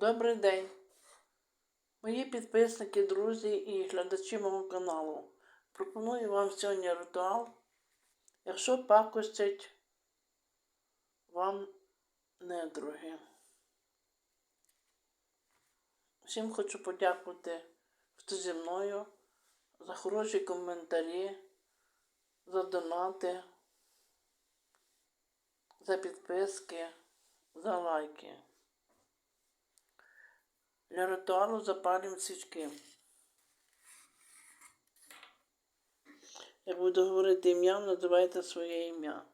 Добрий день, мої підписники, друзі і глядачі мого каналу. Пропоную вам сьогодні ритуал, якщо пакостять вам недруги. Всім хочу подякувати, хто зі мною, за хороші коментарі, за донати, за підписки, за лайки. Для ритуалу запалюємо свічки. Як буду говорити ім'я, називайте своє ім'я.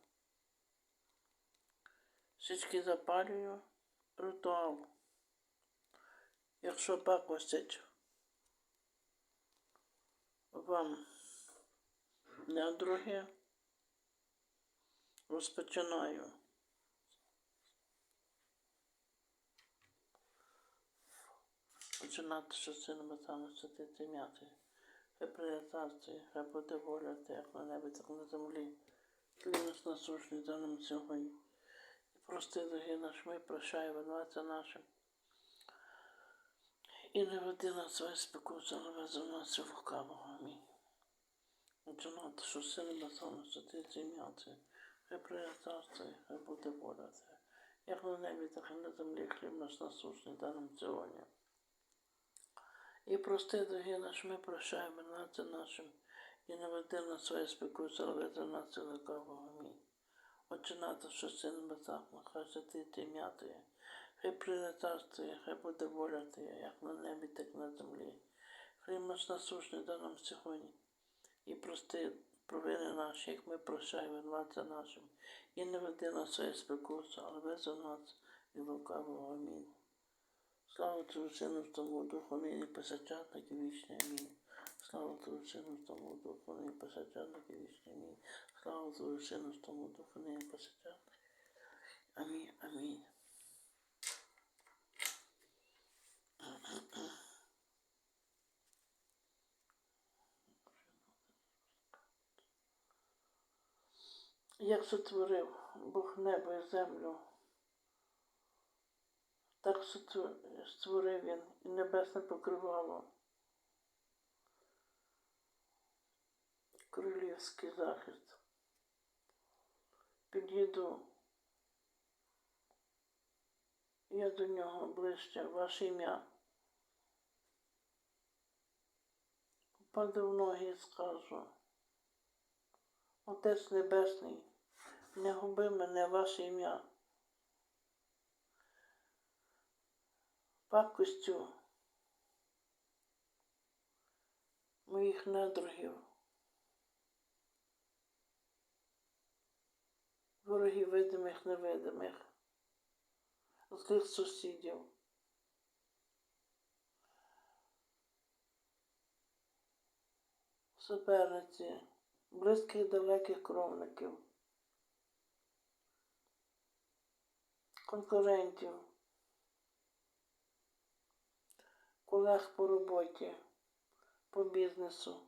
Свічки запалюю. Ритуал. Якщо пакостять вам недруги, розпочинаю. Починати, що сину метану м'яти. Царство, хай буде воля те, як на небі, так на землі. Хліб нас насушний дай нам сьогодні. І прости, дорогі наш, ми прощай, винуватця нашим. І не веди нас своє спекуться, але вези нас і лукавого. Амінь. Починати, сину метану святити м'яти. Царство, хай буде воля те. Як на небі, так і на землі, хліб наш насушний дай нам сьогодні. І прости, дорогі наш, ми прощаємо націю нашим, і не веди на своє спекуться, але за нас лукавого. Амінь. Отче нато, що син безах, нехай святить ім'я Твоє, хай прийде царство хай буде воля Твоя, як на небі, так і на землі. Хліб наш насушний дай нам сьогодні, і прости провини наші, як ми прощаємо винуватця нашим, і не веди на своє спекуться, але вези нас і лукавого. Амінь. Слава Отцю Сину, тому Духу, нині посачатник і вічний амінь. Слава Отцю Сину, тому Духу, нині посачатник і вічний амінь. Слава Отцю Сину, тому Духу, нині посачатник. Амінь, амінь. Як сотворив Бог небо і землю, так створив він і небесне покривало. Королівський захист. Підійду. Я до нього ближче, ваше ім'я. Впаду в ноги і скажу. Отець Небесний, не губи мене ваше ім'я. Пакостю. Моїх недругів, ворогів видимих, невидимих, злих сусідів. Суперниці, близьких далеких кровників, конкурентів. Колег по роботі, по бізнесу,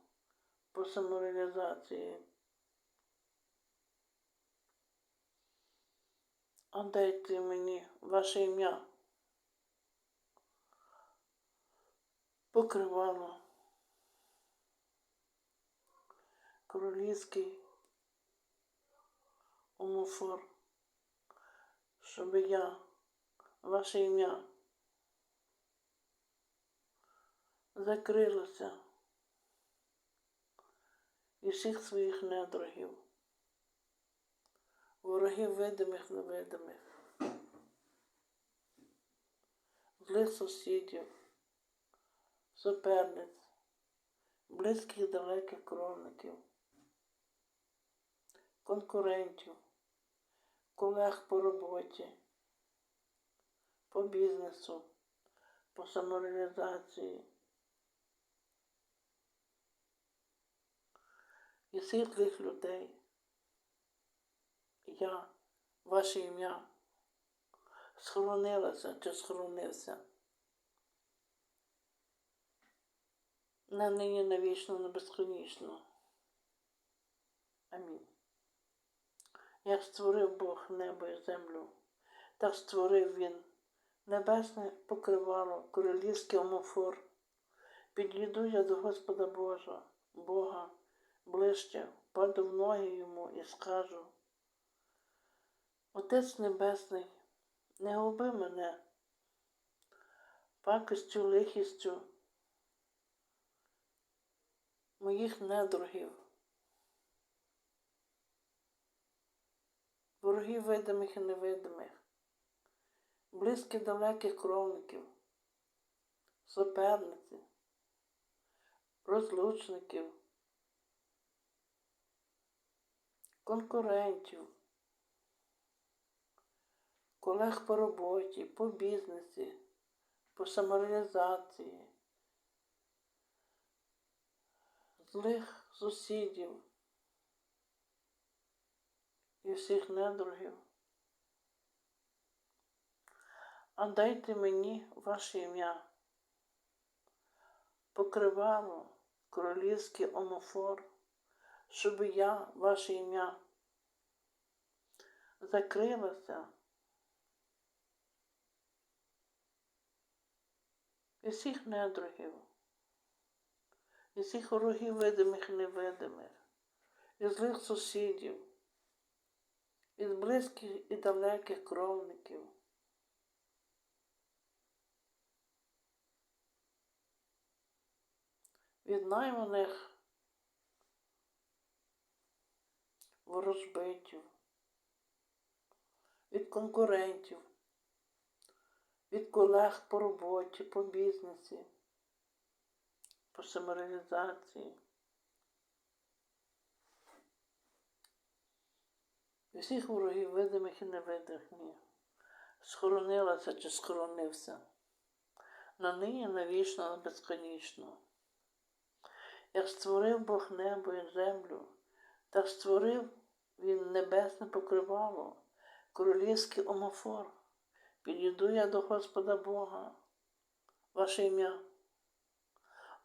по самореалізації. А дайте мені ваше ім'я. Покривало. Королівський умофор, щоб я, ваше ім'я. Закрилася і всіх своїх недругів, ворогів видимих невидимих, злих сусідів, суперниць, близьких далеких кровників, конкурентів, колег по роботі, по бізнесу, по самореалізації. І світлих людей. Я, ваше ім'я, схоронилася чи схоронився. На нині навічно, на безконечно. Амінь. Як створив Бог небо і землю, так створив Він небесне покривало, королівський омофор. Підійду я до Господа Божа, Бога, ближче, паду в ноги йому і скажу. Отець Небесний, не губи мене пакостю, лихістю моїх недругів, ворогів видимих і невидимих, близьких далеких кровників, суперниці, розлучників, конкурентів, колег по роботі, по бізнесі, по самореалізації, злих сусідів і всіх недругів. А дайте мені ваше ім'я, покривало королівський омофор, щоб я, ваше ім'я, закрилася і всіх недругів, і всіх ворогів видимих і невидимих, і злих сусідів, і близьких і далеких кровників. від найманих ворожбитів, від конкурентів, від колег по роботі, по бізнесі, по самореалізації. Всіх ворогів видимих і невидимих, схоронилася чи схоронився. На нині навічно, на безконечно. Як створив Бог небо і землю, так створив він небесне покривало, королівський омофор. Підійду я до Господа Бога, ваше ім'я,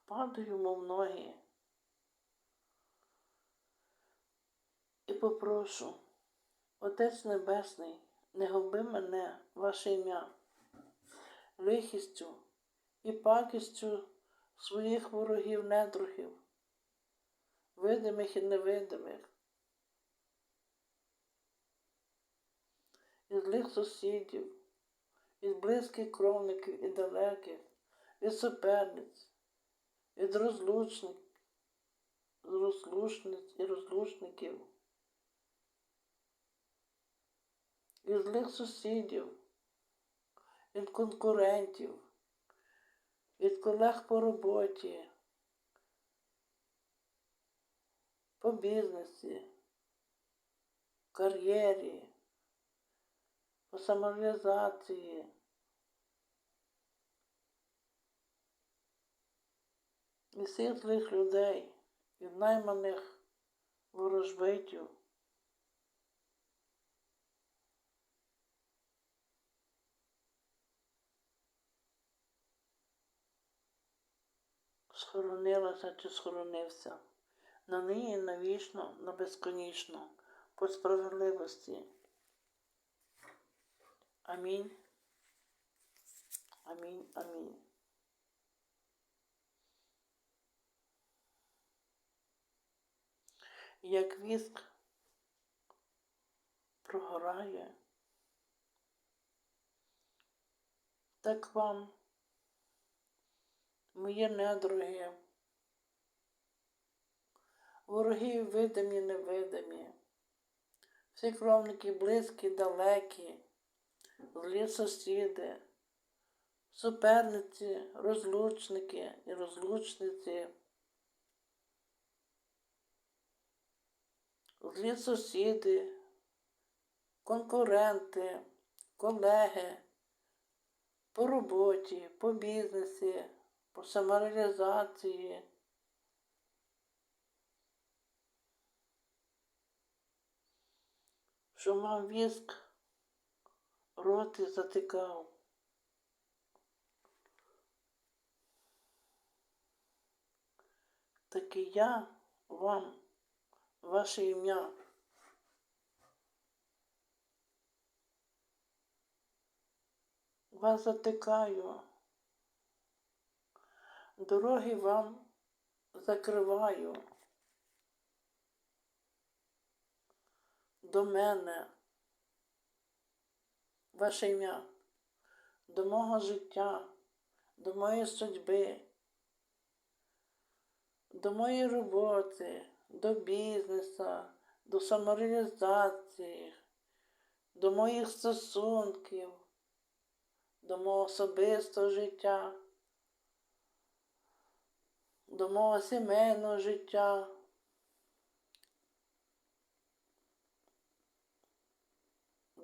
падаю йому в ноги. І попрошу, Отець Небесний, не губи мене, ваше ім'я, лихістю і пакістю своїх ворогів недругів, видимих і невидимих, і злих сусідів, від близьких кровників і далеких, від суперниць, від розлучник, розлучниць і розлучників, від злих сусідів, від конкурентів від колег по роботі, по бізнесі, кар'єрі, по самореалізації. І всіх злих людей, від найманих ворожбитів. схоронилася чи схоронився, на нині навічно, на безконечно, по справедливості. Амінь. Амінь. Амінь. Як віск прогорає, так вам моє недруге, вороги видимі, невидимі, всі кровники близькі, далекі, злі сусіди, суперниці, розлучники і розлучниці, злі сусіди, конкуренти, колеги по роботі, по бізнесі по самореалізації. Що мав віск, роти затикав. Так і я вам, ваше ім'я. Вас затикаю. Дороги вам закриваю. До мене, ваше ім'я, до мого життя, до моєї судьби, до моєї роботи, до бізнесу, до самореалізації, до моїх стосунків, до мого особистого життя, до мого сімейного життя.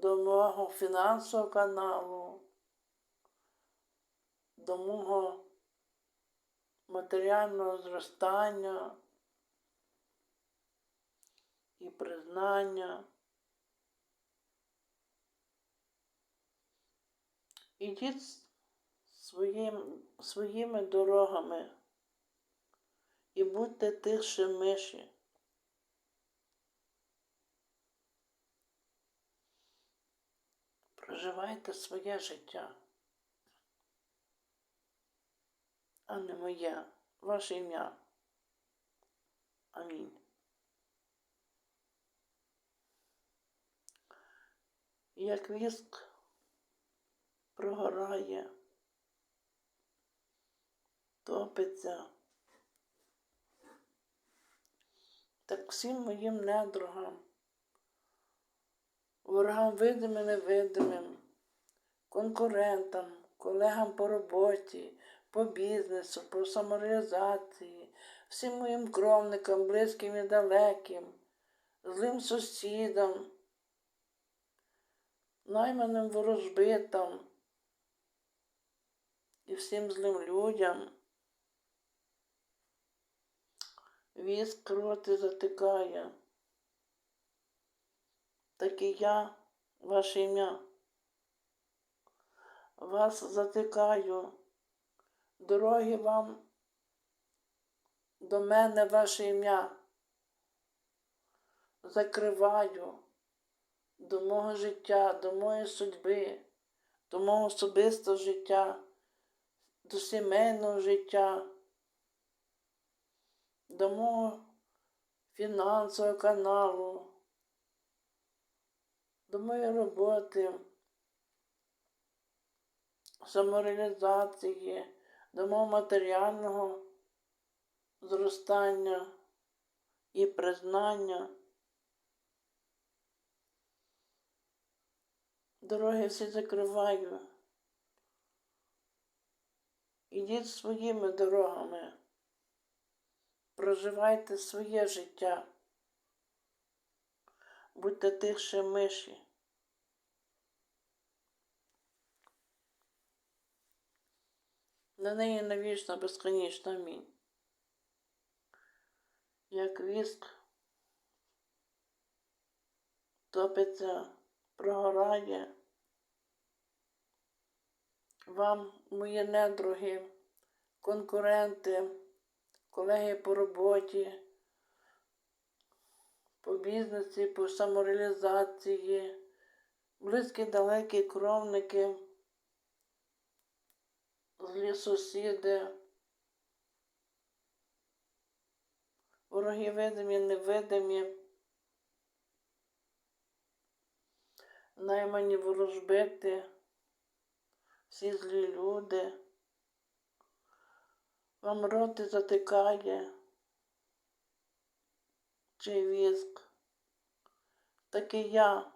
До мого фінансового каналу, до мого матеріального зростання і признання. Ідіть своїм, своїми дорогами і будьте тихше миші. Проживайте своє життя, а не моє, ваше ім'я. Амінь. Як віск прогорає, топиться. Так всім моїм недругам, ворогам видимим і невидимим, конкурентам, колегам по роботі, по бізнесу, по самореалізації, всім моїм кровникам, близьким і далеким, злим сусідам, найманим ворожбитам і всім злим людям. Віск роти затикає. Так і я, ваше ім'я. Вас затикаю. Дороги вам до мене ваше ім'я. Закриваю до мого життя, до моєї судьби, до мого особистого життя, до сімейного життя до мого фінансового каналу, до моєї роботи, самореалізації, до мого матеріального зростання і признання. Дороги всі закриваю. Ідіть своїми дорогами проживайте своє життя. Будьте тихше миші. На неї навічно безконечно амінь. Як віск топиться, прогорає. Вам, мої недруги, конкуренти колеги по роботі, бізнесі, по самореалізації, близькі далекі кровники, злі сусіди, вороги видимі, невидимі, наймані ворожбити, всі злі люди. Вам роти затикає, чи віск, так і я,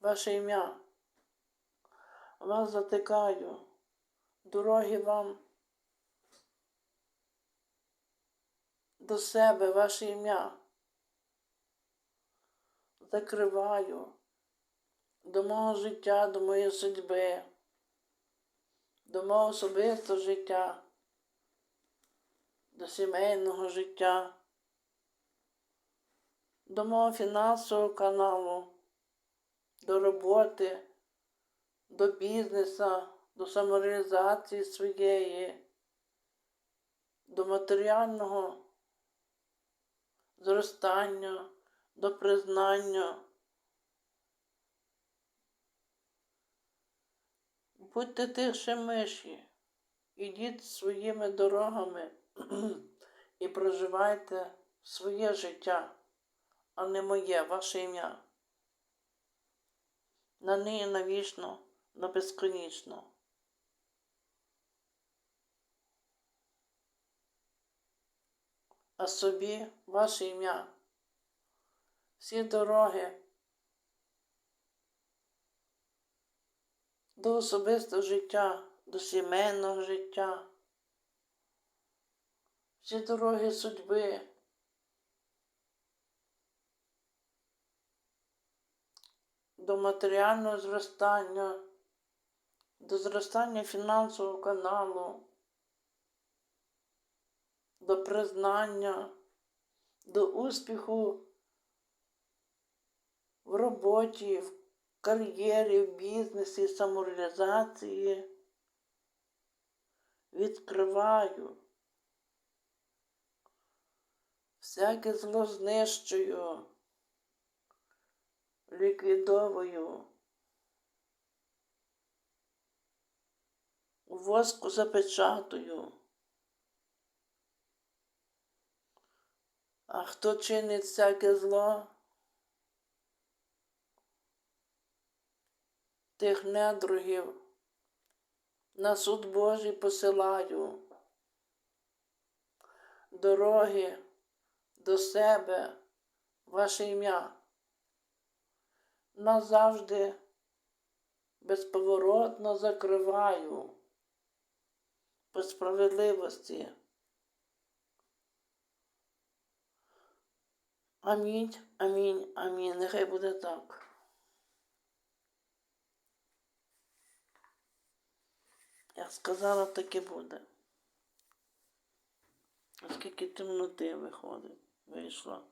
ваше ім'я, вас затикаю, дороги вам до себе, ваше ім'я. Закриваю до мого життя, до моєї судьби, до мого особистого життя до сімейного життя, до мого фінансового каналу, до роботи, до бізнесу, до самореалізації своєї, до матеріального зростання, до признання. Будьте тихше миші, ідіть своїми дорогами і проживайте своє життя, а не моє, ваше ім'я. На неї навічно, на безконечно. А собі ваше ім'я. Всі дороги до особистого життя, до сімейного життя, всі дороги судьби. До матеріального зростання, до зростання фінансового каналу, до признання, до успіху в роботі, в кар'єрі, в бізнесі, самореалізації. Відкриваю. Всяке зло знищую, ліквідовую. У воску запечатую. А хто чинить всяке зло? Тих недругів на суд Божий посилаю. Дороги до себе, ваше ім'я. Назавжди безповоротно закриваю по справедливості. Амінь, амінь, амінь. Нехай буде так. Я сказала, так і буде. Оскільки темноти виходить, вийшла.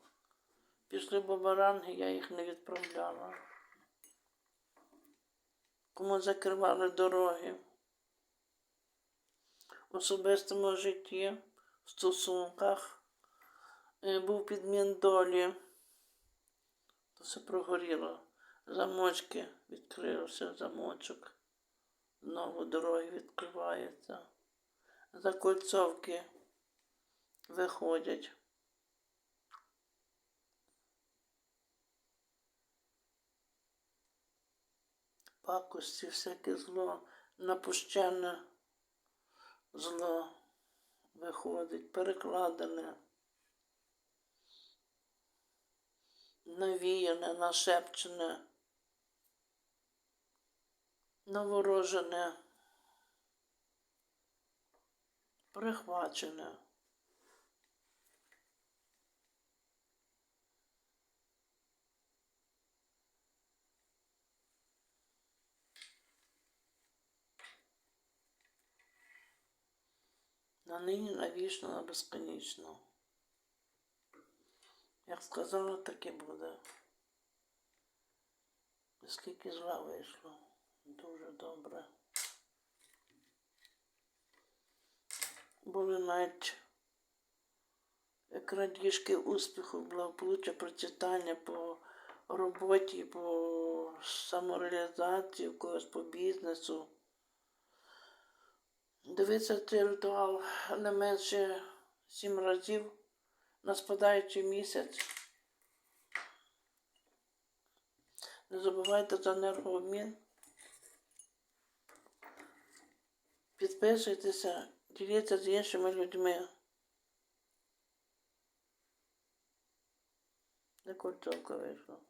Пішли бабаранги, я їх не відправляла. Кому закривали дороги в особистому житті, в стосунках, е, був підмін долі, то все прогоріло. Замочки відкрився замочок. Знову дороги відкриваються. Закольцовки виходять. Пакості, всяке зло, напущене зло виходить, перекладене, навіяне, нашепчене, наворожене, прихвачене. На нині навічно, на безконечно. Як сказала, так і буде. Скільки зла вийшло. Дуже добре. Були навіть крадіжки успіху, благополуччя, процвітання по роботі, по самореалізації, когось по бізнесу. Дивиться цей ритуал не менше сім разів на спадаючий місяць. Не забувайте за енергообмін. Підписуйтеся, діліться з іншими людьми. Не кольцовка вийшла.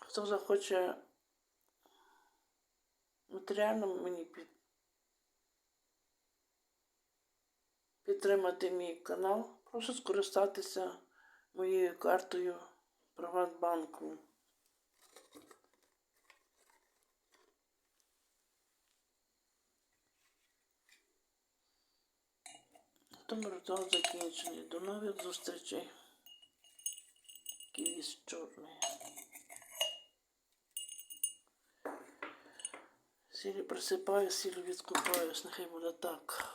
Хто захоче матеріально мені під... підтримати мій канал, прошу скористатися моєю картою Приватбанку. Тому ритуал закінчений. До нових зустрічей. Ківіс чорний. Сілі присипаю, сілі відкупаюсь, нехай буде так.